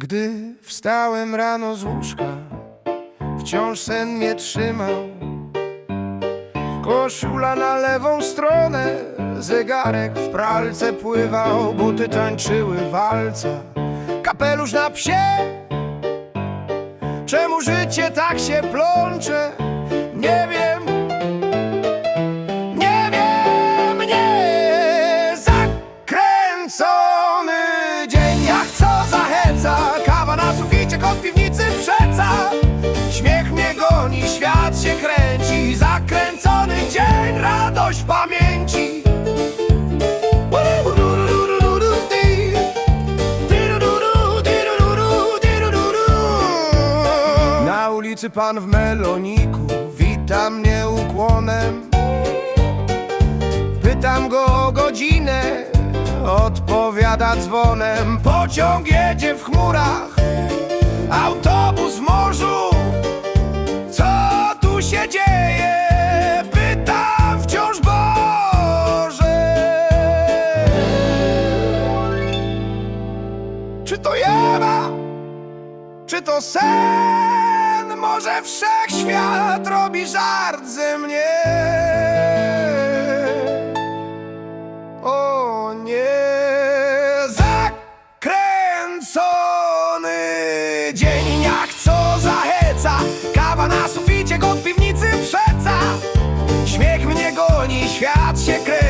Gdy wstałem rano z łóżka, wciąż sen mnie trzymał. Koszula na lewą stronę, zegarek w pralce pływał, buty tańczyły walca, kapelusz na psie. Czemu życie tak się plącze? Przeca Śmiech mnie goni, świat się kręci. Zakręcony dzień, radość w pamięci. Na ulicy pan w meloniku Wita mnie ukłonem. Pytam go o godzinę Odpowiada dzwonem. Pociąg jedzie w chmurach Autobus to jawa? Czy to sen? Może wszechświat robi żart ze mnie? O nie, zakręcony dzień jak co zaheca Kawa na suficie, kot piwnicy przeca Śmiech mnie goni, świat się kręci